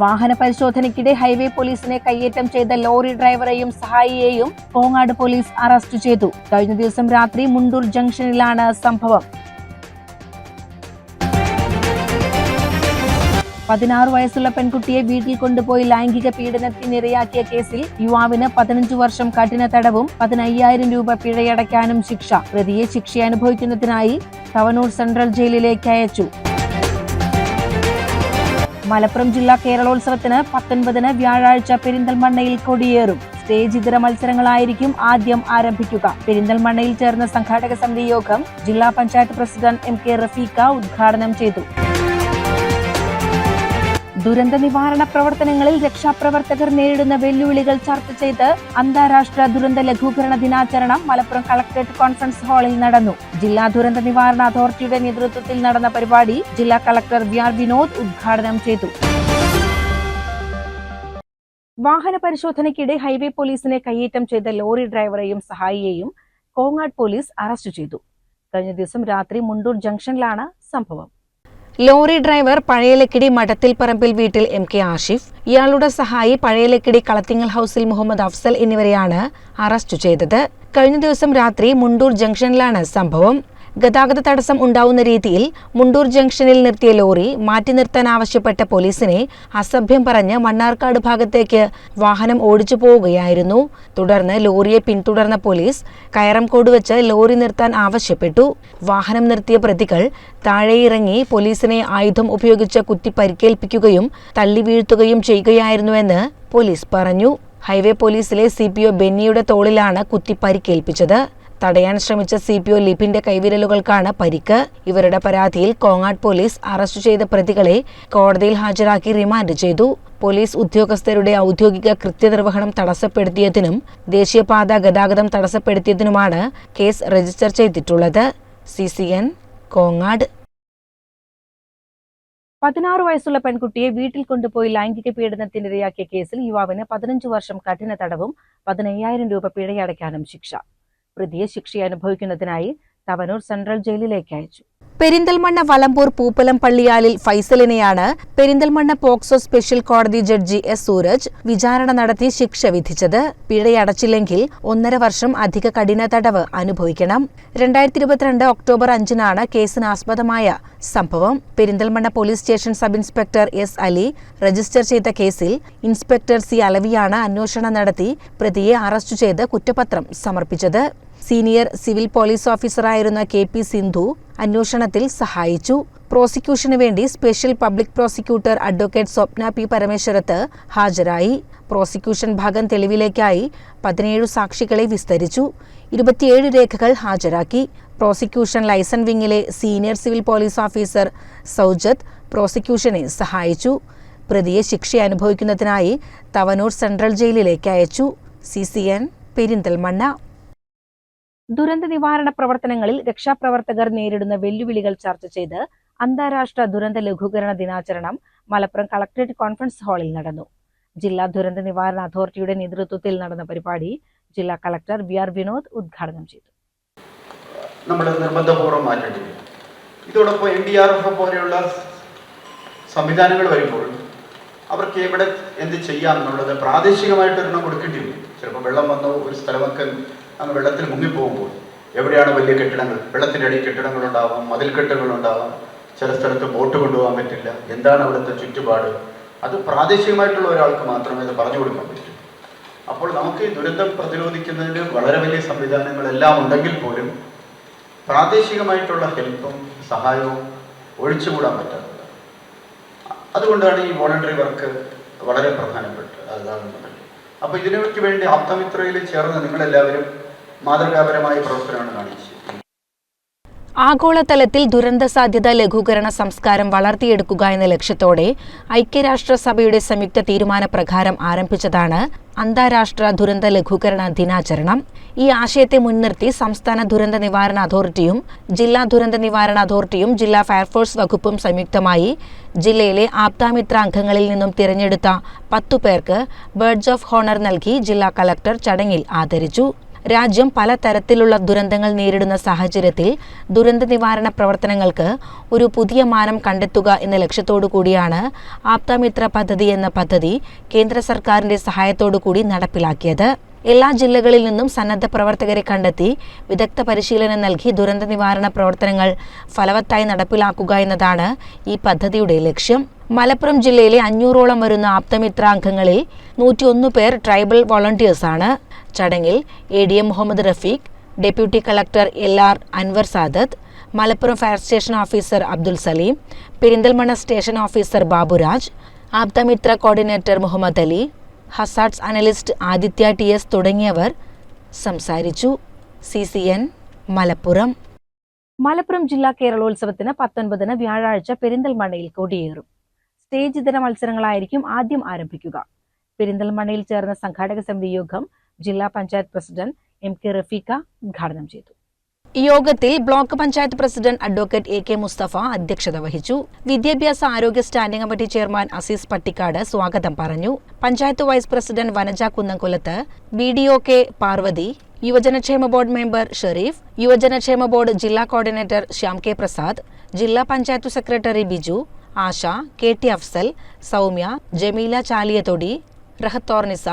വാഹന പരിശോധനയ്ക്കിടെ ഹൈവേ പോലീസിനെ കയ്യേറ്റം ചെയ്ത ലോറി ഡ്രൈവറെയും സഹായിയെയും കോങ്ങാട് പോലീസ് അറസ്റ്റ് ചെയ്തു. കഴിഞ്ഞ ദിവസം രാത്രി മുണ്ടൂർ ജംഗ്ഷനിലാണ് സംഭവം. പതിനാറ് വയസ്സുള്ള പെൺകുട്ടിയെ വീട്ടിൽ കൊണ്ടുപോയി ലൈംഗിക പീഡനത്തിനിരയാക്കിയ കേസിൽ യുവാവിന് പതിനഞ്ച് വർഷം കഠിന തടവും പതിനയ്യായിരം രൂപ പിഴയടയ്ക്കാനും ശിക്ഷ. പ്രതിയെ ശിക്ഷ അനുഭവിക്കുന്നതിനായി തവനൂർ സെൻട്രൽ ജയിലിലേക്ക് അയച്ചു. മലപ്പുറം ജില്ലാ കേരളോത്സവത്തിന് പത്തൊൻപതിന് വ്യാഴാഴ്ച പെരിന്തൽമണ്ണയിൽ കൊടിയേറും. സ്റ്റേജ് ഇതര മത്സരങ്ങളായിരിക്കും ആദ്യം ആരംഭിക്കുക. പെരിന്തൽമണ്ണയിൽ ചേർന്ന സംഘാടക സമിതി യോഗം ജില്ലാ panchayat president M K Rafeeqa ഉദ്ഘാടനം ചെയ്തു. ദുരന്ത നിവാരണ പ്രവർത്തനങ്ങളിൽ രക്ഷാപ്രവർത്തകർ നേരിടുന്ന വെല്ലുവിളികൾ ചർച്ച ചെയ്ത് അന്താരാഷ്ട്ര ദുരന്ത ലഘൂകരണ ദിനാചരണം മലപ്പുറം കളക്ടറേറ്റ് കോൺഫറൻസ് ഹാളിൽ നടന്നു. ജില്ലാ ദുരന്ത നിവാരണ അതോറിറ്റിയുടെ നേതൃത്വത്തിൽ നടന്ന പരിപാടി ജില്ലാ കളക്ടർ വി ആർ വിനോദ് ഉദ്ഘാടനം ചെയ്തു. വാഹന പരിശോധനയ്ക്കിടെ ഹൈവേ പോലീസിനെ കയ്യേറ്റം ചെയ്ത ലോറി ഡ്രൈവറെയും സഹായിയെയും കോങ്ങാട് പോലീസ് അറസ്റ്റ് ചെയ്തു. കഴിഞ്ഞ ദിവസം രാത്രി മുണ്ടൂർ ജംഗ്ഷനിലാണ് സംഭവം. ലോറി ഡ്രൈവർ പഴയലക്കിടി മഠത്തിൽ പറമ്പിൽ വീട്ടിൽ എം കെ ആഷിഫ് ഇയാളുടെ സഹായി പഴയലക്കിടി കളത്തിങ്ങൽ ഹൌസിൽ മുഹമ്മദ് അഫ്സൽ എന്നിവരെയാണ് അറസ്റ്റ് ചെയ്തത്. കഴിഞ്ഞ ദിവസം രാത്രി മുണ്ടൂർ ജംഗ്ഷനിലാണ് സംഭവം. ഗതാഗത തടസ്സം ഉണ്ടാവുന്ന രീതിയിൽ മുണ്ടൂർ ജംഗ്ഷനിൽ നിർത്തിയ ലോറി മാറ്റി നിർത്താൻ ആവശ്യപ്പെട്ട പോലീസിനെ അസഭ്യം പറഞ്ഞ് മണ്ണാർക്കാട് ഭാഗത്തേക്ക് വാഹനം ഓടിച്ചു പോവുകയായിരുന്നു. തുടർന്ന് ലോറിയെ പിന്തുടർന്ന പോലീസ് കയറംകോട് വെച്ച് ലോറി നിർത്താൻ ആവശ്യപ്പെട്ടു. വാഹനം നിർത്തിയ പ്രതികൾ താഴെയിറങ്ങി പോലീസിനെ ആയുധം ഉപയോഗിച്ച് കുത്തി പരിക്കേൽപ്പിക്കുകയും തള്ളി വീഴ്ത്തുകയും ചെയ്യുകയായിരുന്നുവെന്ന് പോലീസ് പറഞ്ഞു. ഹൈവേ പോലീസിലെ സി പി ഒ ബെന്നിയുടെ തോളിലാണ് കുത്തി പരിക്കേൽപ്പിച്ചത്. തടയാൻ ശ്രമിച്ച സി പി ഒ ലിപിന്റെ കൈവിരലുകൾക്കാണ് പരിക്ക്. ഇവരുടെ പരാതിയിൽ കോങ്ങാട് പോലീസ് അറസ്റ്റ് ചെയ്ത പ്രതികളെ കോടതിയിൽ ഹാജരാക്കി റിമാൻഡ് ചെയ്തു. പോലീസ് ഉദ്യോഗസ്ഥരുടെ ഔദ്യോഗിക കൃത്യനിർവഹണം തടസ്സപ്പെടുത്തിയതിനും ദേശീയപാത ഗതാഗതം തടസ്സപ്പെടുത്തിയതിനുമാണ് കേസ് രജിസ്റ്റർ ചെയ്തിട്ടുള്ളത്. C C N Kongad. പതിനാറ് വയസ്സുള്ള പെൺകുട്ടിയെ വീട്ടിൽ കൊണ്ടുപോയി ലൈംഗിക പീഡനത്തിനിരയാക്കിയ കേസിൽ യുവാവിന് പതിനഞ്ച് വർഷം കഠിന തടവും പതിനയ്യായിരം രൂപ പിഴയടയ്ക്കാനും ശിക്ഷ. പ്രതിയെ ശിക്ഷ അനുഭവിക്കുന്നതിനായി തവനൂർ സെൻട്രൽ ജയിലിലേക്ക് അയച്ചു. പെരിന്തൽമണ്ണ വലമ്പൂർ പൂപ്പലം പള്ളിയാലിൽ ഫൈസലിനെയാണ് പെരിന്തൽമണ്ണ പോക്സോ സ്പെഷ്യൽ കോടതി ജഡ്ജി എസ് സൂരജ് വിചാരണ നടത്തി ശിക്ഷ വിധിച്ചത്. പിഴയടച്ചില്ലെങ്കിൽ ഒന്നര വർഷം അധിക കഠിന തടവ് അനുഭവിക്കണം. രണ്ടായിരത്തി ഇരുപത്തിരണ്ട് ഒക്ടോബർ അഞ്ചിനാണ് കേസിനാസ്പദമായ സംഭവം. Perinthalmanna police station sub inspector S Ali register ചെയ്ത കേസിൽ ഇൻസ്പെക്ടർ സി അലവിയാണ് അന്വേഷണം നടത്തി പ്രതിയെ അറസ്റ്റ് ചെയ്ത് കുറ്റപത്രം സമർപ്പിച്ചത്. സീനിയർ സിവിൽ പോലീസ് ഓഫീസറായിരുന്ന കെ പി സിന്ധു അന്വേഷണത്തിൽ സഹായിച്ചു. പ്രോസിക്യൂഷന് വേണ്ടി special public prosecutor advocate Swapna P Parameswarath ഹാജരായി. പ്രോസിക്യൂഷൻ ഭാഗം തെളിവിലേക്കായി പതിനേഴ് സാക്ഷികളെ വിസ്തരിച്ചു. ഇരുപത്തിയേഴ് രേഖകൾ ഹാജരാക്കി. Prosecution liaison വിങ്ങിലെ senior civil police officer Soujath പ്രോസിക്യൂഷനെ സഹായിച്ചു. പ്രതിയെ ശിക്ഷ അനുഭവിക്കുന്നതിനായി തവനൂർ സെൻട്രൽ ജയിലിലേക്ക് അയച്ചു. C C N Perinthalmanna. ദുരന്ത നിവാരണ പ്രവർത്തനങ്ങളിൽ രക്ഷാപ്രവർത്തകർ നേരിടുന്ന വെല്ലുവിളികൾ ചർച്ച ചെയ്ത് അന്താരാഷ്ട്ര ദുരന്ത ലഘൂകരണ ദിനാചരണം മലപ്പുറം കളക്ടറേറ്റ് കോൺഫറൻസ് ഹാളിൽ നടന്നു. ജില്ലാ ദുരന്ത നിവാരണ അതോറിറ്റിയുടെ നേതൃത്വത്തിൽ നടന്ന പരിപാടി ജില്ലാ കളക്ടർ വി ആർ വിനോദ് ഉദ്ഘാടനം ചെയ്തു. നമ്മൾ നിർബന്ധപൂർവം മാറ്റേണ്ടി ഇതോടൊപ്പം എൻ ഡി ആർ എഫ് പോലെയുള്ള സംവിധാനങ്ങൾ വരുമ്പോൾ അവർക്ക് എവിടെ എന്ത് ചെയ്യാം എന്നുള്ളത് പ്രാദേശികമായിട്ട് ഒരെണ്ണം കൊടുക്കേണ്ടി വരും. ചിലപ്പോൾ വെള്ളം വന്നോ ഒരു സ്ഥലമൊക്കെ അങ്ങ് വെള്ളത്തിൽ മുങ്ങിപ്പോകുമ്പോൾ എവിടെയാണ് വലിയ കെട്ടിടങ്ങൾ? വെള്ളത്തിന്റെ അടിയിൽ കെട്ടിടങ്ങളുണ്ടാവാം മതിൽക്കെട്ടുകളുണ്ടാവാം ചില സ്ഥലത്ത് ബോട്ട് കൊണ്ടുപോകാൻ പറ്റില്ല. എന്താണ് അവിടുത്തെ ചുറ്റുപാട്? അത് പ്രാദേശികമായിട്ടുള്ള ഒരാൾക്ക് മാത്രമേ അത് പറഞ്ഞു കൊടുക്കാൻ പറ്റൂ. അപ്പോൾ നമുക്ക് ഈ ദുരന്തം പ്രതിരോധിക്കുന്നതിന് വളരെ വലിയ സംവിധാനങ്ങളെല്ലാം ഉണ്ടെങ്കിൽ പോലും പ്രാദേശികമായിട്ടുള്ള ഹെൽപ്പും സഹായവും ഒഴിച്ചുകൂടാൻ പറ്റാത്തത് അതുകൊണ്ടാണ് ഈ വോളണ്ടറി വർക്ക് വളരെ പ്രധാനപ്പെട്ട അതാകുന്നത് അപ്പോൾ ഇതിനു വേണ്ടി ആപ്തമിത്രയിൽ ചേർന്ന് നിങ്ങളെല്ലാവരും മാതൃകാപരമായ പ്രവർത്തനമാണ് കാണിച്ചത്. ആഗോളതലത്തിൽ ദുരന്ത സാധ്യത ലഘൂകരണ സംസ്കാരം വളർത്തിയെടുക്കുക എന്ന ലക്ഷ്യത്തോടെ ഐക്യരാഷ്ട്രസഭയുടെ സംയുക്ത തീരുമാനപ്രകാരം ആരംഭിച്ചതാണ് അന്താരാഷ്ട്ര ദുരന്ത ലഘൂകരണ ദിനാചരണം. ഈ ആശയത്തെ മുൻനിർത്തി സംസ്ഥാന ദുരന്ത നിവാരണ അതോറിറ്റിയും ജില്ലാ ദുരന്ത നിവാരണ അതോറിറ്റിയും ജില്ലാ ഫയർഫോഴ്സ് വകുപ്പും സംയുക്തമായി ജില്ലയിലെ ആപ്താമിത്ര അംഗങ്ങളിൽ നിന്നും തിരഞ്ഞെടുത്ത പത്തു പേർക്ക് ബേർഡ്സ് ഓഫ് ഹോണർ നൽകി ജില്ലാ കളക്ടർ ചടങ്ങിൽ ആദരിച്ചു. രാജ്യം പലതരത്തിലുള്ള ദുരന്തങ്ങൾ നേരിടുന്ന സാഹചര്യത്തിൽ ദുരന്ത നിവാരണ പ്രവർത്തനങ്ങൾക്ക് ഒരു പുതിയ മാനം കണ്ടെത്തുക എന്ന ലക്ഷ്യത്തോടു കൂടിയാണ് ആപ്തമിത്ര പദ്ധതി എന്ന പദ്ധതി കേന്ദ്ര സർക്കാരിന്റെ സഹായത്തോടു കൂടി നടപ്പിലാക്കിയത്. എല്ലാ ജില്ലകളിൽ നിന്നും സന്നദ്ധ പ്രവർത്തകരെ കണ്ടെത്തി വിദഗ്ധ പരിശീലനം നൽകി ദുരന്ത നിവാരണ പ്രവർത്തനങ്ങൾ ഫലവത്തായി നടപ്പിലാക്കുക എന്നതാണ് ഈ പദ്ധതിയുടെ ലക്ഷ്യം. മലപ്പുറം ജില്ലയിലെ അഞ്ഞൂറോളം വരുന്ന ആപ്തമിത്ര അംഗങ്ങളിൽ നൂറ്റിയൊന്ന് പേർ ട്രൈബൽ വോളണ്ടിയേഴ്സാണ് ചടങ്ങിൽ A D M Muhammad Rafeeq deputy collector L R Anwar Sadath Malappuram fire station officer Abdul Saleem Perinthalmanna station officer Baburaj Aapthamithra coordinator Muhammad Ali hazards analyst Aditya T S തുടങ്ങിയവർ സംസാരിച്ചു. C C N Malappuram. Malappuram ജില്ലാ കേരളോത്സവത്തിന് പത്തൊൻപതിന് വ്യാഴാഴ്ച പെരിന്തൽമണ്ണയിൽ കൊടിയേറും. Stage ഇതര മത്സരങ്ങളായിരിക്കും ആദ്യം ആരംഭിക്കുക. പെരിന്തൽമണ്ണയിൽ ചേർന്ന സംഘാടക സമിതി യോഗം ജില്ലാ panchayat president M K Rafeeqa ഉദ്ഘാടനം ചെയ്തു. യോഗത്തിൽ block panchayat president advocate A K Musthafa അധ്യക്ഷത വഹിച്ചു. വിദ്യാഭ്യാസ ആരോഗ്യ standing committee chairman Azeez Pattikkad സ്വാഗതം പറഞ്ഞു. Panchayat vice president Vanaja Kunnamkulath B D O K Parvathy യുവജനക്ഷേമ board member Shareef യുവജനക്ഷേമ ബോർഡ് ജില്ലാ കോർഡിനേറ്റർ ശ്യാം കെ പ്രസാദ് ജില്ലാ panchayat secretary Biju Asha K T Afsal Soumya Jameela Chaliyathodi Rahathornisa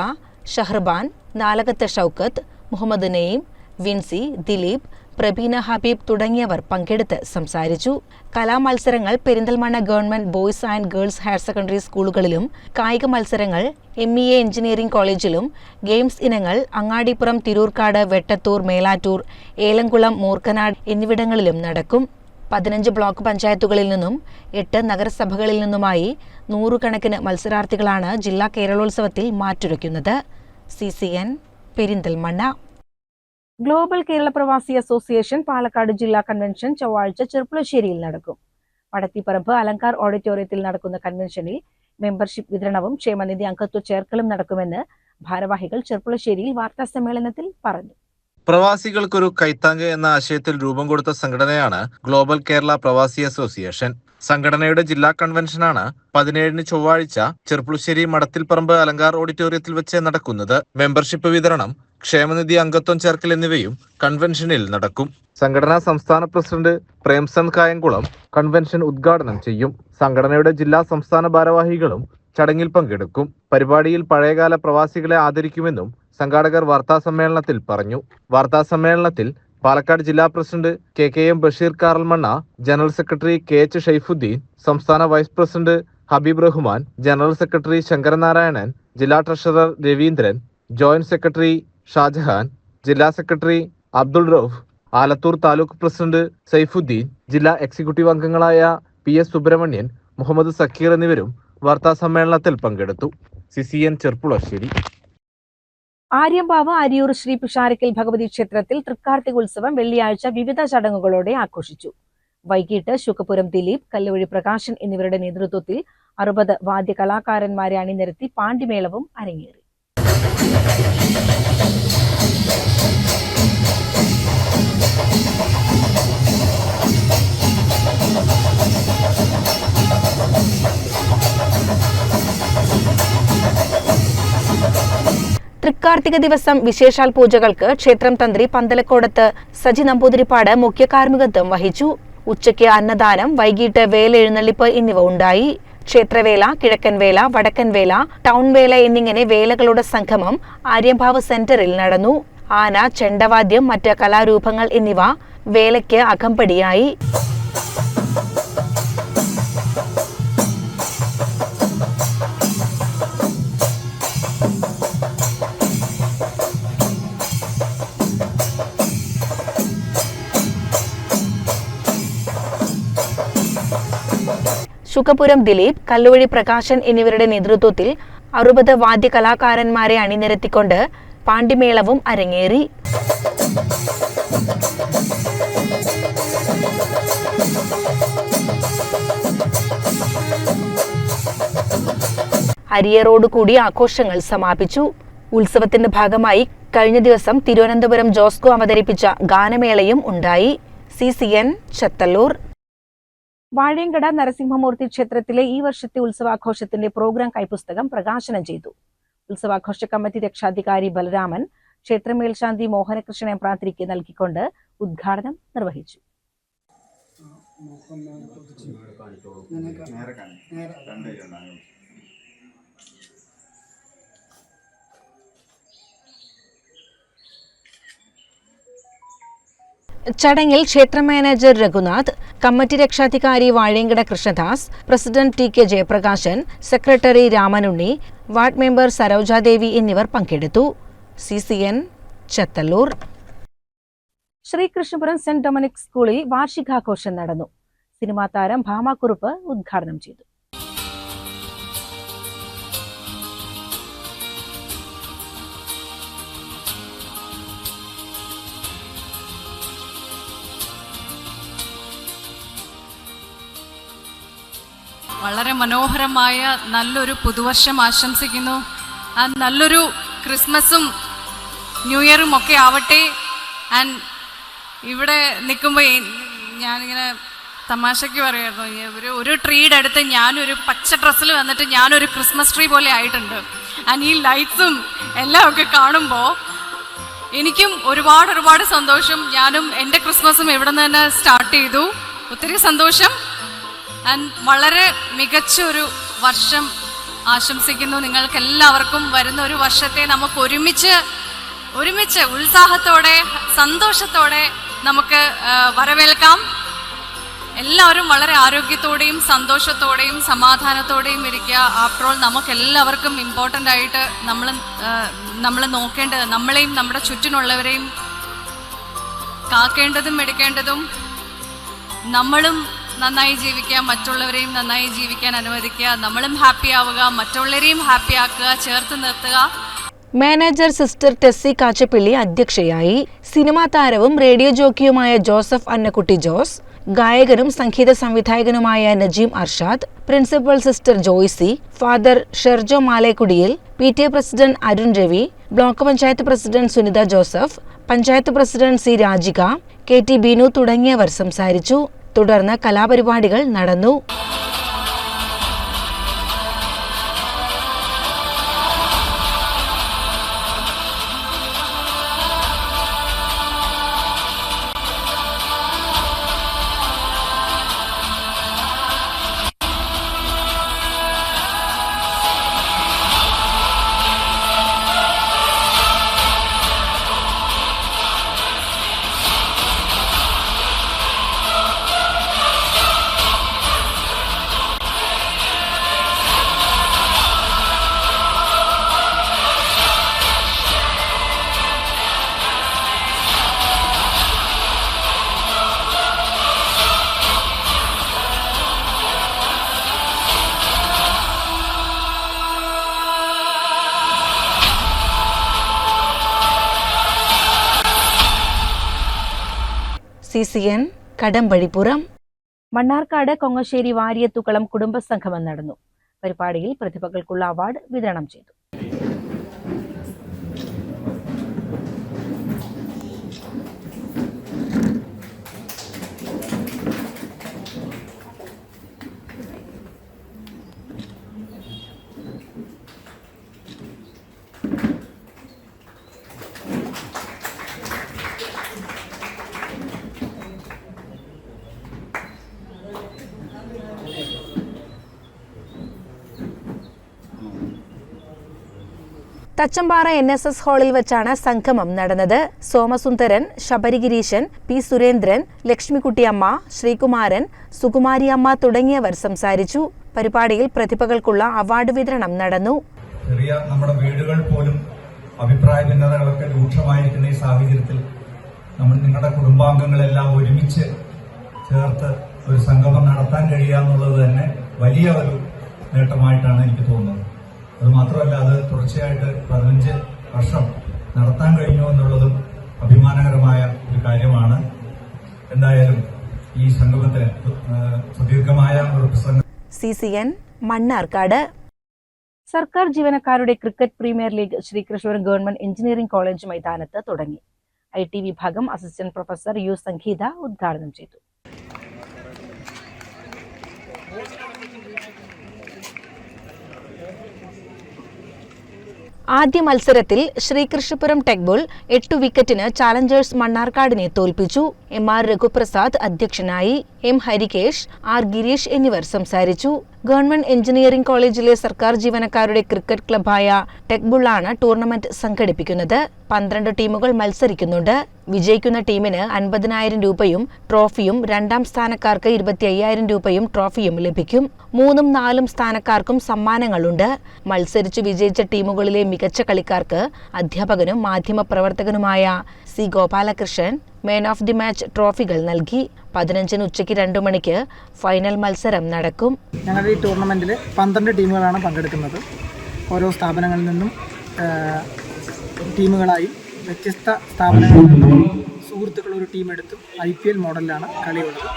Shaharban Nalakath Shoukath Muhammad Naeem Vincy Dileep Prabeena Habeeb തുടങ്ങിയവർ പങ്കെടുത്ത് സംസാരിച്ചു. കലാമത്സരങ്ങൾ Perinthalmanna government boys and girls higher secondary സ്കൂളുകളിലും കായിക മത്സരങ്ങൾ M E A engineering കോളേജിലും games ഇനങ്ങൾ അങ്ങാടിപ്പുറം തിരൂർക്കാട് വെട്ടത്തൂർ മേലാറ്റൂർ ഏലംകുളം മൂർക്കനാട് എന്നിവിടങ്ങളിലും നടക്കും. പതിനഞ്ച് ബ്ലോക്ക് പഞ്ചായത്തുകളിൽ നിന്നും എട്ട് നഗരസഭകളിൽ നിന്നുമായി നൂറുകണക്കിന് മത്സരാർത്ഥികളാണ് ജില്ലാ കേരളോത്സവത്തിൽ മാറ്റുരയ്ക്കുന്നത്. C C N Perinthalmanna. Global Kerala Pravasi association Palakkad ജില്ലാ കൺവെൻഷൻ ചൊവ്വാഴ്ച ചെർപ്പുളശ്ശേരിയിൽ നടക്കും. വടത്തിപ്പറമ്പ് അലങ്കാർ ഓഡിറ്റോറിയത്തിൽ നടക്കുന്ന കൺവെൻഷനിൽ മെമ്പർഷിപ്പ് വിതരണവും ക്ഷേമനിധി അംഗത്വ ചേർക്കലും നടക്കുമെന്ന് ഭാരവാഹികൾ ചെർപ്പുളശ്ശേരിയിൽ വാർത്താസമ്മേളനത്തിൽ പറഞ്ഞു. പ്രവാസികൾക്കൊരു കൈത്താങ്ങ് എന്ന ആശയത്തിൽ രൂപം കൊടുത്ത സംഘടനയാണ് ഗ്ലോബൽ കേരള പ്രവാസി അസോസിയേഷൻ സംഘടനയുടെ ജില്ലാ കൺവെൻഷനാണ് പതിനേഴിന് ചൊവ്വാഴ്ച ചെർപ്പുളശ്ശേരി മടത്തിൽപ്പറമ്പ് അലങ്കാർ ഓഡിറ്റോറിയത്തിൽ വെച്ച് നടക്കുന്നത്. മെമ്പർഷിപ്പ് വിതരണം ക്ഷേമനിധി അംഗത്വം ചേർക്കൽ എന്നിവയും കൺവെൻഷനിൽ നടക്കും. സംഘടനാ സംസ്ഥാന പ്രസിഡന്റ് പ്രേംസന്ദ് കായംകുളം കൺവെൻഷൻ ഉദ്ഘാടനം ചെയ്യും. സംഘടനയുടെ ജില്ലാ സംസ്ഥാന ഭാരവാഹികളും ചടങ്ങിൽ പങ്കെടുക്കും. പരിപാടിയിൽ പഴയകാല പ്രവാസികളെ ആദരിക്കുമെന്നും സംഘാടകർ വാർത്താസമ്മേളനത്തിൽ പറഞ്ഞു. വാർത്താ സമ്മേളനത്തിൽ പാലക്കാട് ജില്ലാ president K K M Basheer Karalmanna general secretary K H Shaifuddeen സംസ്ഥാന vice president Habeeb Rahman general secretary Sankaranarayanan ജില്ലാ treasurer Raveendran joint secretary Shajahan ജില്ലാ സെക്രട്ടറി അബ്ദുൾ റൌഫ് ആലത്തൂർ താലൂക്ക് പ്രസിഡന്റ് സൈഫുദ്ദീൻ ജില്ലാ എക്സിക്യൂട്ടീവ് അംഗങ്ങളായ പി എസ് സുബ്രഹ്മണ്യൻ മുഹമ്മദ് സക്കീർ എന്നിവരും വാർത്താ സമ്മേളനത്തിൽ പങ്കെടുത്തു. C C N Cherpulassery. Aryampavu Ariyur Shri Pisharakkal Bhagavathi ക്ഷേത്രത്തിൽ തൃക്കാർത്തിക ഉത്സവം വെള്ളിയാഴ്ച വിവിധ ചടങ്ങുകളോടെ ആഘോഷിച്ചു. വൈകിട്ട് ശുക്കപുരം ദിലീപ് കല്ലുവഴി പ്രകാശൻ എന്നിവരുടെ നേതൃത്വത്തിൽ അറുപത് വാദ്യ കലാകാരന്മാരെ അണിനിരത്തി പാണ്ടിമേളവും അരങ്ങേറി. തൃക്കാർത്തിക ദിവസം വിശേഷാൽ പൂജകൾക്ക് ക്ഷേത്രം തന്ത്രി പന്തലക്കോടത്ത് സജി നമ്പൂതിരിപ്പാട് മുഖ്യ കാർമ്മികത്വം വഹിച്ചു. ഉച്ചയ്ക്ക് അന്നദാനം വൈകിട്ട് വേല എഴുന്നള്ളിപ്പ് എന്നിവ ഉണ്ടായി. ക്ഷേത്രവേല കിഴക്കൻ വേല ടൗൺ വേല എന്നിങ്ങനെ വേലകളുടെ സംഗമം ആര്യംഭാവ് സെന്ററിൽ നടന്നു. ആന ചെണ്ടവാദ്യം മറ്റ് കലാരൂപങ്ങൾ എന്നിവ വേലയ്ക്ക് അകമ്പടിയായി. ശുഖപുരം ദിലീപ് കല്ലുവഴി പ്രകാശൻ എന്നിവരുടെ നേതൃത്വത്തിൽ അറുപത് വാദ്യ കലാകാരന്മാരെ അണിനിരത്തിക്കൊണ്ട് പാണ്ടിമേളവും അരങ്ങേറി. അരിയറോട് കൂടി ആഘോഷങ്ങൾ സമാപിച്ചു. ഉത്സവത്തിന്റെ ഭാഗമായി കഴിഞ്ഞ ദിവസം തിരുവനന്തപുരം ജോസ്കോ അവതരിപ്പിച്ച ഗാനമേളയും ഉണ്ടായി. C C N Chathallur. Vazhayankada Narasimhamurthy ക്ഷേത്രത്തിലെ ഈ വർഷത്തെ ഉത്സവാഘോഷത്തിന്റെ പ്രോഗ്രാം കൈപുസ്തകം പ്രകാശനം ചെയ്തു. ഉത്സവാഘോഷ കമ്മിറ്റി രക്ഷാധികാരി ബലരാമൻ ക്ഷേത്ര മേൽശാന്തി മോഹനകൃഷ്ണൻ പ്രാർത്ഥിക്ക് നൽകിക്കൊണ്ട് ഉദ്ഘാടനം നിർവഹിച്ചു. ചടങ്ങിൽ ക്ഷേത്ര മാനേജർ രഘുനാഥ് കമ്മിറ്റി രക്ഷാധികാരി Vazhenkada Krishnadas president T K Jayaprakashan secretary Ramanunni ward member Sarojadevi എന്നിവർ പങ്കെടുത്തു. C C N Chathallur. Sreekrishnapuram saint Dominic സ്കൂളിൽ വാർഷികാഘോഷം നടന്നു. സിനിമാ താരം ഭാമാക്കുറുപ്പ് ഉദ്ഘാടനം ചെയ്തു. വളരെ മനോഹരമായ നല്ലൊരു പുതുവർഷം ആശംസിക്കുന്നു. ആ നല്ലൊരു ക്രിസ്മസും ന്യൂ ഇയറും ഒക്കെ ആവട്ടെ. ആൻഡ് ഇവിടെ നിൽക്കുമ്പോൾ ഞാനിങ്ങനെ തമാശയ്ക്ക് പറയായിരുന്നു ഒരു ഒരു ട്രീയുടെ അടുത്ത് ഞാനൊരു പച്ച ഡ്രസ്സിൽ വന്നിട്ട് ഞാനൊരു ക്രിസ്മസ് ട്രീ പോലെ ആയിട്ടുണ്ട്. ആൻഡ് ഈ ലൈറ്റ്സും എല്ലാം ഒക്കെ കാണുമ്പോൾ എനിക്കും ഒരുപാട് ഒരുപാട് സന്തോഷം. ഞാനും എന്റെ ക്രിസ്മസും ഇവിടെ നിന്ന് തന്നെ സ്റ്റാർട്ട് ചെയ്തു. ഒത്തിരി സന്തോഷം. ആൻഡ് വളരെ മികച്ച ഒരു വർഷം ആശംസിക്കുന്നു. നിങ്ങൾക്ക് എല്ലാവർക്കും വരുന്ന ഒരു വർഷത്തെ നമുക്ക് ഒരുമിച്ച് ഒരുമിച്ച് ഉത്സാഹത്തോടെ സന്തോഷത്തോടെ നമുക്ക് വരവേൽക്കാം. എല്ലാവരും വളരെ ആരോഗ്യത്തോടെയും സന്തോഷത്തോടെയും സമാധാനത്തോടെയും ഇരിക്കുക. ആഫ്റ്റർ ഓൾ നമുക്ക് എല്ലാവർക്കും ഇമ്പോർട്ടന്റ് ആയിട്ട് നമ്മൾ നമ്മൾ നോക്കേണ്ടത് നമ്മളെയും നമ്മുടെ ചുറ്റിനുള്ളവരെയും കാക്കേണ്ടതും എടുക്കേണ്ടതും നമ്മളും നന്നായി ജീവിക്കുക മറ്റുള്ളവരെയും നന്നായി ജീവിക്കാൻ അനുവദിക്കുക നമ്മളും ഹാപ്പി ആവുക മറ്റുള്ളവരെയും ഹാപ്പി ആക്കുക ചേർത്ത് നിർത്തുക. മാനേജർ സിസ്റ്റർ ടെസ്സി കാച്ചപ്പിള്ളി അധ്യക്ഷയായി സിനിമാ താരവും റേഡിയോ ജോക്കിയുമായ ജോസഫ് അന്നക്കുട്ടി ജോസ് ഗായകനും സംഗീത സംവിധായകനുമായ Najeem Arshad principal sister Joycy father Sherjo Malekudiyil P T A president Arun Ravi block panchayat president Sunitha Joseph panchayat president C Rajika K T Beenu തുടങ്ങിയവർ സംസാരിച്ചു. തുടർന്ന് കലാപരിപാടികൾ നടന്നു. C C N Kadambazhipuram Mannarkkad Kongassery Variyathukkalam കുടുംബസംഗമം നടന്നു. പരിപാടിയിൽ പ്രതിഭകൾക്കുള്ള award വിതരണം ചെയ്തു. Thachampara N S S ഹാളിൽ വെച്ചാണ് സംഗമം നടന്നത്. സോമസുന്ദരൻ ശബരിഗിരീശൻ പി സുരേന്ദ്രൻ ലക്ഷ്മിക്കുട്ടിയമ്മ ശ്രീകുമാരൻ സുകുമാരിയമ്മ തുടങ്ങിയവർ സംസാരിച്ചു. പരിപാടിയിൽ പ്രതിഭകൾക്കുള്ള അവാർഡ് വിതരണം നടന്നു. ചെറിയ നമ്മുടെ വീടുകൾ പോലും അഭിപ്രായ ഭിന്നതകളൊക്കെ രൂക്ഷമായിരിക്കുന്ന ഈ സാഹചര്യത്തിൽ നമ്മൾ നിങ്ങളുടെ കുടുംബാംഗങ്ങളെല്ലാം ഒരുമിച്ച് ചേർത്ത് ഒരു സംഗമം നടത്താൻ കഴിയുക തന്നെ വലിയ ഒരു നേട്ടമായിട്ടാണ് എനിക്ക് തോന്നുന്നത്. അത് മാത്രമല്ല അത് തുടർച്ചയായിട്ട് പതിനഞ്ച് വർഷം നടത്താൻ കഴിഞ്ഞു എന്നുള്ളതും അഭിമാനകരമായ ഒരു കാര്യമാണ്. എന്തായാലും ഈ സംഗമത്തെ സുദീർഘമായ ഒരു പ്രസംഗം. C C N Mannarkkad. സർക്കാർ ജീവനക്കാരുടെ cricket premier league Sreekrishnan government engineering college മൈതാനത്ത് തുടങ്ങി. ഐ ടി വിഭാഗം അസിസ്റ്റന്റ് പ്രൊഫസർ യു സംഗീത ഉദ്ഘാടനം ചെയ്തു. ആദ്യ മത്സരത്തിൽ ശ്രീകൃഷ്ണപുരം ടെക്ബോൾ എട്ടു വിക്കറ്റിന് ചാലഞ്ചേഴ്സ് മണ്ണാർക്കാടിനെ തോൽപ്പിച്ചു. എം ആർ രഘുപ്രസാദ് അധ്യക്ഷനായി. എം ഹരികേഷ് ആർ ഗിരീഷ് എന്നിവർ സംസാരിച്ചു. ഗവൺമെന്റ് എഞ്ചിനീയറിംഗ് കോളേജിലെ സർക്കാർ ജീവനക്കാരുടെ ക്രിക്കറ്റ് ക്ലബായ ടെക്ബുള്ളാണ് ടൂർണമെന്റ് സംഘടിപ്പിക്കുന്നത്. പന്ത്രണ്ട് ടീമുകൾ മത്സരിക്കുന്നുണ്ട്. വിജയിക്കുന്ന ടീമിന് അൻപതിനായിരം രൂപയും ട്രോഫിയും രണ്ടാം സ്ഥാനക്കാർക്ക് ഇരുപത്തി അയ്യായിരം രൂപയും ട്രോഫിയും ലഭിക്കും. മൂന്നും നാലും സ്ഥാനക്കാർക്കും സമ്മാനങ്ങളുണ്ട്. മത്സരിച്ചു വിജയിച്ച ടീമുകളിലെ മികച്ച കളിക്കാർക്ക് അധ്യാപകനും മാധ്യമപ്രവർത്തകനുമായ C Gopalakrishnan man of the match ട്രോഫികൾ നൽകി പതിനഞ്ചിന് ഉച്ചയ്ക്ക് രണ്ടു മണിക്ക് ഫൈനൽ മത്സരം നടക്കും. ഞങ്ങളുടെ ഈ ടൂർണമെന്റിൽ പന്ത്രണ്ട് ടീമുകളാണ് പങ്കെടുക്കുന്നത്. ഓരോ സ്ഥാപനങ്ങളിൽ നിന്നും ടീമുകളായി വ്യത്യസ്ത സ്ഥാപനങ്ങളിൽ നിന്നും സുഹൃത്തുക്കൾ ഒരു ടീം എടുത്തും ഐ പി എൽ മോഡലിലാണ് കളിയുള്ളത്.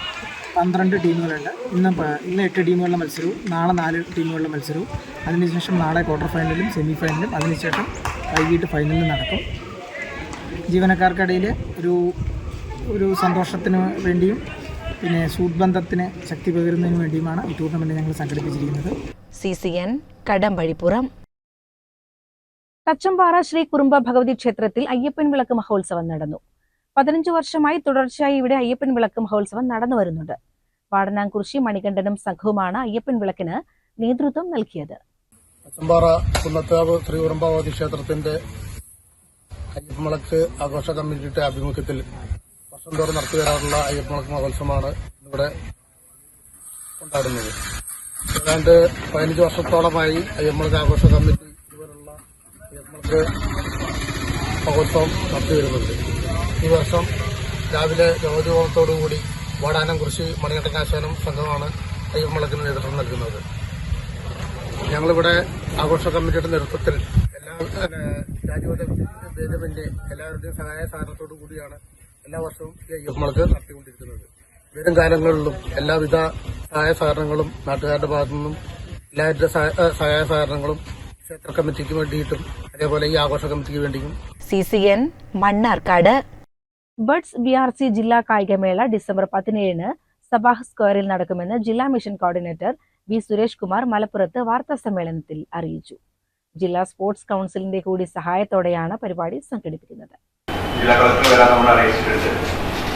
പന്ത്രണ്ട് ടീമുകളുണ്ട്. ഇന്ന് ഇന്ന് എട്ട് ടീമുകളുടെ മത്സരവും നാളെ നാല് ടീമുകളുടെ മത്സരവും. അതിനുശേഷം നാളെ ക്വാർട്ടർ ഫൈനലും സെമി ഫൈനലും അതിനുശേഷം വൈകിട്ട് ഫൈനലും നടക്കും. ജീവനക്കാർക്കിടയിൽ ഒരു ഒരു സന്തോഷത്തിന് വേണ്ടിയും പിന്നെ സൂട്ട്ബന്ധത്തിന് ശക്തി പകരുന്നതിന് വേണ്ടിയുമാണ് ഈ ടൂർണമെന്റ് ഞങ്ങൾ സംഘടിപ്പിച്ചിരിക്കുന്നത്. C C N Kadambazhipuram. Thachampara Shri Kurumba Bhagavathi ക്ഷേത്രത്തിൽ അയ്യപ്പൻ വിളക്ക് മഹോത്സവം നടന്നു. പതിനഞ്ചു വർഷമായി തുടർച്ചയായി ഇവിടെ അയ്യപ്പൻ വിളക്ക് മഹോത്സവം നടന്നു വരുന്നുണ്ട്. വാടനാംകുറിശി മണികണ്ഠനും സംഘവുമാണ് അയ്യപ്പൻ വിളക്കിന് നേതൃത്വം നൽകിയത്. തച്ചമ്പാറ കുന്നത്താവ് ശ്രീ കുറുമ്പ ഭഗവതി ക്ഷേത്രത്തിന്റെ അയ്യപ്പൻ വിളക്ക് ആഘോഷ കമ്മിറ്റിയുടെ ആഭിമുഖ്യത്തിൽ വർഷം തോറും നടത്തി വരാറുള്ള അയ്യപ്പ മഹോത്സവമാണ് ഇവിടെ കൊണ്ടാടുന്നത് ഏതാണ്ട് പതിനഞ്ച് വർഷത്തോളമായി അയ്യപ്പമളക്ക് ആഘോഷ കമ്മിറ്റി ഇതുപോലുള്ള അയ്യപ്പമളക്ക് മഹോത്സവം നടത്തി വരുന്നുണ്ട്. ഈ വർഷം രാവിലെ ജ്യോതിഹോമത്തോടുകൂടി വാടാനം കുറിച്ച് മണികണ്ഠനാശാനും സംഘമാണ് അയ്യപ്പമളക്കിന് നേതൃത്വം നൽകുന്നത്. ഞങ്ങളിവിടെ ആഘോഷ കമ്മിറ്റിയുടെ നേതൃത്വത്തിൽ എല്ലാ ഏഹ്, രാജ്യവത ഭേദമന്യേ എല്ലാവരുടെയും സഹായ സഹകരണത്തോടു കൂടിയാണ് എല്ലാ വർഷവും നമ്മൾക്ക് നടത്തിക്കൊണ്ടിരിക്കുന്നത്. വരും കാലങ്ങളിലും എല്ലാവിധ സഹായ സഹകരണങ്ങളും നാട്ടുകാരുടെ ഭാഗത്തു നിന്നും എല്ലാവരുടെ സഹായ സഹകരണങ്ങളും ക്ഷേത്ര കമ്മിറ്റിക്ക് വേണ്ടിയിട്ടും അതേപോലെ ഈ ആഘോഷ കമ്മിറ്റിക്ക് വേണ്ടിയും. C C N Mannarkkad. Buds B R C ജില്ലാ കായികമേള ഡിസംബർ പതിനേഴിന് സബാഹ് സ്ക്വയറിൽ നടക്കുമെന്ന് ജില്ലാ mission coordinator V Suresh Kumar മലപ്പുറത്ത് വാർത്താ സമ്മേളനത്തിൽ അറിയിച്ചു. ജില്ലാ സ്പോർട്സ് കൗൺസിലിന്റെ കൂടി സഹായത്തോടെയാണ് പരിപാടി സംഘടിപ്പിക്കുന്നത്. ജില്ലാ കളക്ടർ വരാൻ നമ്മൾ അറിയിച്ചിട്ടുണ്ട്.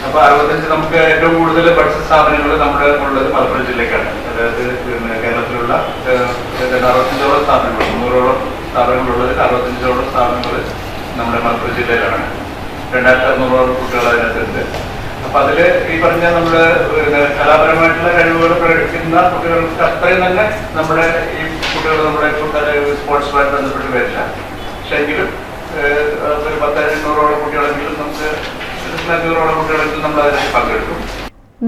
അപ്പൊ അറുപത്തഞ്ച് നമുക്ക് ഏറ്റവും കൂടുതൽ ബഡ്സ് സ്ഥാപനങ്ങൾ നമ്മുടെ ഉള്ളത് മലപ്പുറം ജില്ലക്കാണ് അതായത് പിന്നെ കേരളത്തിലുള്ള അറുപത്തഞ്ചോളം സ്ഥാപനങ്ങൾ മുന്നൂറോളം സ്ഥാപനങ്ങളുള്ളത് അറുപത്തഞ്ചോളം സ്ഥാപനങ്ങൾ നമ്മുടെ മലപ്പുറം ജില്ലയിലാണ്. രണ്ടായിരത്തി അറുന്നൂറോളം കുട്ടികൾ അതിനകത്തുണ്ട്. അപ്പൊ അതിൽ ഈ പറഞ്ഞ നമ്മൾ കലാപരമായിട്ടുള്ള കഴിവുകൾ പ്രകടിപ്പിക്കുന്ന കുട്ടികൾക്ക് അത്രയും തന്നെ നമ്മുടെ ഈ കുട്ടികൾ നമ്മുടെ സ്പോർട്സുമായിട്ട് ബന്ധപ്പെട്ട് വരില്ല. പക്ഷെ എങ്കിലും ഒരു പത്ത് എണ്ണൂറോളം കുട്ടികളെങ്കിലും നമുക്ക് അഞ്ഞൂറോളം കുട്ടികളെങ്കിലും നമ്മൾ അതിൽ പങ്കെടുക്കും.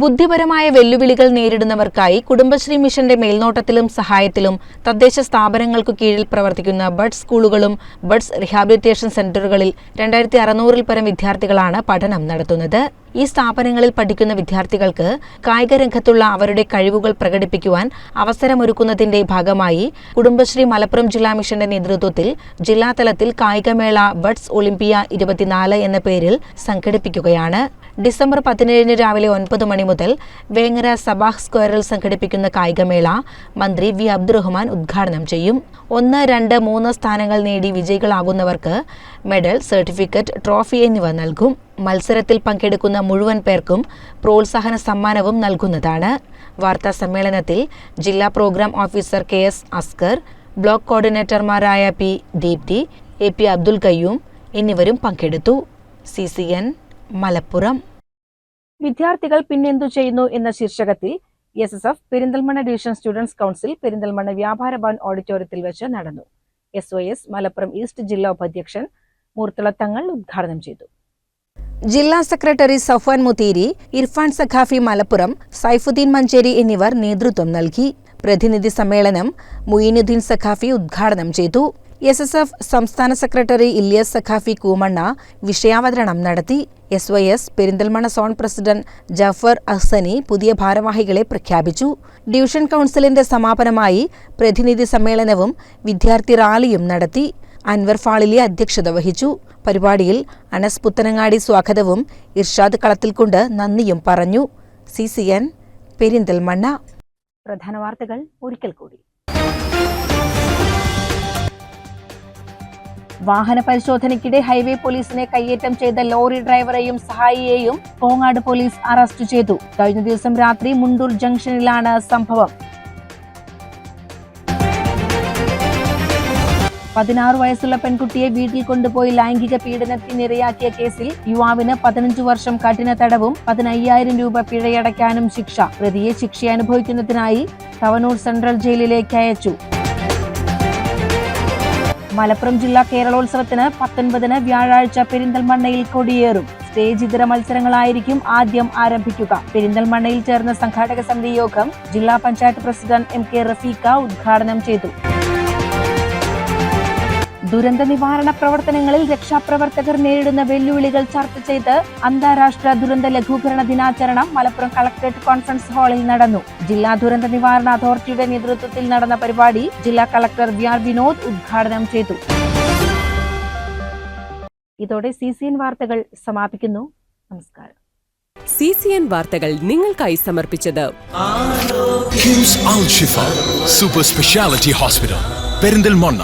ബുദ്ധിപരമായ വെല്ലുവിളികൾ നേരിടുന്നവർക്കായി കുടുംബശ്രീ മിഷന്റെ മേൽനോട്ടത്തിലും സഹായത്തിലും തദ്ദേശ സ്ഥാപനങ്ങൾക്കു കീഴിൽ പ്രവർത്തിക്കുന്ന ബഡ് സ്കൂളുകളും ബഡ്സ് റീഹാബിലിറ്റേഷൻ സെന്ററുകളിൽ രണ്ടായിരത്തി അറുന്നൂറിൽ പരം വിദ്യാർത്ഥികളാണ് പഠനം നടത്തുന്നത്. ഈ സ്ഥാപനങ്ങളിൽ പഠിക്കുന്ന വിദ്യാർത്ഥികൾക്ക് കായിക രംഗത്തുള്ള അവരുടെ കഴിവുകൾ പ്രകടിപ്പിക്കുവാൻ അവസരമൊരുക്കുന്നതിന്റെ ഭാഗമായി കുടുംബശ്രീ മലപ്പുറം ജില്ലാ മിഷന്റെ നേതൃത്വത്തിൽ ജില്ലാതലത്തിൽ കായികമേള ബഡ്സ് ഒളിമ്പിയ ഇരുപത്തിനാല് എന്ന പേരിൽ സംഘടിപ്പിക്കുകയാണ്. ഡിസംബർ പതിനേഴിന് രാവിലെ ഒൻപത് മണി മുതൽ വേങ്ങര സബാഹ് സ്ക്വയറിൽ സംഘടിപ്പിക്കുന്ന കായികമേള മന്ത്രി വി അബ്ദുറഹ്മാൻ ഉദ്ഘാടനം ചെയ്യും. ഒന്ന് രണ്ട് മൂന്ന് സ്ഥാനങ്ങൾ നേടി വിജയികളാകുന്നവർക്ക് മെഡൽ സർട്ടിഫിക്കറ്റ് ട്രോഫി എന്നിവ നൽകും. മത്സരത്തിൽ പങ്കെടുക്കുന്ന മുഴുവൻ പേർക്കും പ്രോത്സാഹന സമ്മാനവും നൽകുന്നതാണ്. വാർത്താ സമ്മേളനത്തിൽ ജില്ലാ program officer K S Askar block കോർഡിനേറ്റർമാരായ P Deepthi A P Abdul Kayyum എന്നിവരും പങ്കെടുത്തു. C C N Malappuram. വിദ്യാർത്ഥികൾ പിന്നെന്തു ചെയ്യുന്നു എന്ന ശീർഷകത്തിൽ S S F Perinthalmanna division students council Perinthalmanna Vyapara Bhavan ഓഡിറ്റോറിയത്തിൽ വെച്ച് നടന്നു. S O S Malappuram east ജില്ലാ ഉപാധ്യക്ഷൻ മൂർത്തിളത്തങ്ങൾ ഉദ്ഘാടനം ചെയ്തു. ജില്ലാ സെക്രട്ടറി സഫ്വാൻ മുത്തീരി ഇർഫാൻ സഖാഫി മലപ്പുറം സൈഫുദ്ദീൻ മഞ്ചേരി എന്നിവർ നേതൃത്വം നൽകി. പ്രതിനിധി സമ്മേളനം മുയിനുദ്ദീൻ സഖാഫി ഉദ്ഘാടനം ചെയ്തു. എസ് എസ് എഫ് സംസ്ഥാന സെക്രട്ടറി ഇല്യാസ് സഖാഫി കൂമണ്ണ വിഷയാവതരണം നടത്തി. S Y S Perinthalmanna zone president Jafar Ahsani പുതിയ ഭാരവാഹികളെ പ്രഖ്യാപിച്ചു. ഡിവിഷൻ കൗൺസിലിന്റെ സമാപനമായി പ്രതിനിധി സമ്മേളനവും വിദ്യാർത്ഥി റാലിയും നടത്തി. അൻവർ ഫാളിലി അധ്യക്ഷത വഹിച്ചു. പരിപാടിയിൽ അനസ് പുത്തനങ്ങാടി സ്വാഗതവും ഇർഷാദ് കളത്തിൽകൊണ്ട് നന്ദിയും പറഞ്ഞു. C C N Perinthalmanna. പ്രധാന വാർത്തകൾ ഒരിക്കൽ കൂടി. വാഹന പരിശോധനയ്ക്കിടെ ഹൈവേ പോലീസിനെ കയ്യേറ്റം ചെയ്ത ലോറി ഡ്രൈവറെയും സഹായിയെയും കോങ്ങാട് പോലീസ് അറസ്റ്റ് ചെയ്തു. കഴിഞ്ഞ ദിവസം രാത്രി മുണ്ടൂർ ജംഗ്ഷനിലാണ് സംഭവം. പതിനാറ് വയസ്സുള്ള പെൺകുട്ടിയെ വീട്ടിൽ കൊണ്ടുപോയി ലൈംഗിക പീഡനത്തിനിരയാക്കിയ കേസിൽ യുവാവിന് പതിനഞ്ച് വർഷം കഠിന തടവും പതിനയ്യായിരം രൂപ പിഴയടയ്ക്കാനും ശിക്ഷ. പ്രതിയെ ശിക്ഷ അനുഭവിക്കുന്നതിനായി തവനൂർ സെൻട്രൽ ജയിലിലേക്ക് അയച്ചു. മലപ്പുറം ജില്ലാ കേരളോത്സവത്തിന് പത്തൊൻപതിന് വ്യാഴാഴ്ച പെരിന്തൽമണ്ണയിൽ കൊടിയേറും. സ്റ്റേജ് ഇതര മത്സരങ്ങളായിരിക്കും ആദ്യം ആരംഭിക്കുക. പെരിന്തൽമണ്ണയിൽ ചേർന്ന സംഘാടക സമിതി യോഗം ജില്ലാ panchayat president M K Rafeeqa ഉദ്ഘാടനം ചെയ്തു. ദുരന്ത നിവാരണ പ്രവർത്തനങ്ങളിൽ രക്ഷാപ്രവർത്തകർ നേരിടുന്ന വെല്ലുവിളികൾ ചർച്ച ചെയ്ത് അന്താരാഷ്ട്ര ദുരന്ത ലഘൂകരണ ദിനാചരണം മലപ്പുറം കളക്ടറേറ്റ് കോൺഫറൻസ് ഹാളിൽ നടന്നു. ജില്ലാ ദുരന്ത നിവാരണ അതോറിറ്റിയുടെ നേതൃത്വത്തിൽ നടന്ന പരിപാടി ജില്ലാ കളക്ടർ വി ആർ വിനോദ് ഉദ്ഘാടനം ചെയ്തു. ഇതോടെ സി സി എൻ വാർത്തകൾ സമാപിക്കുന്നു. നമസ്കാരം. സി സി എൻ വാർത്തകൾ നിങ്ങൾക്കായി സമർപ്പിച്ചത് സൂപ്പർ സ്പെഷ്യാലിറ്റി ഹോസ്പിറ്റൽ പെരിന്തൽമണ്ണ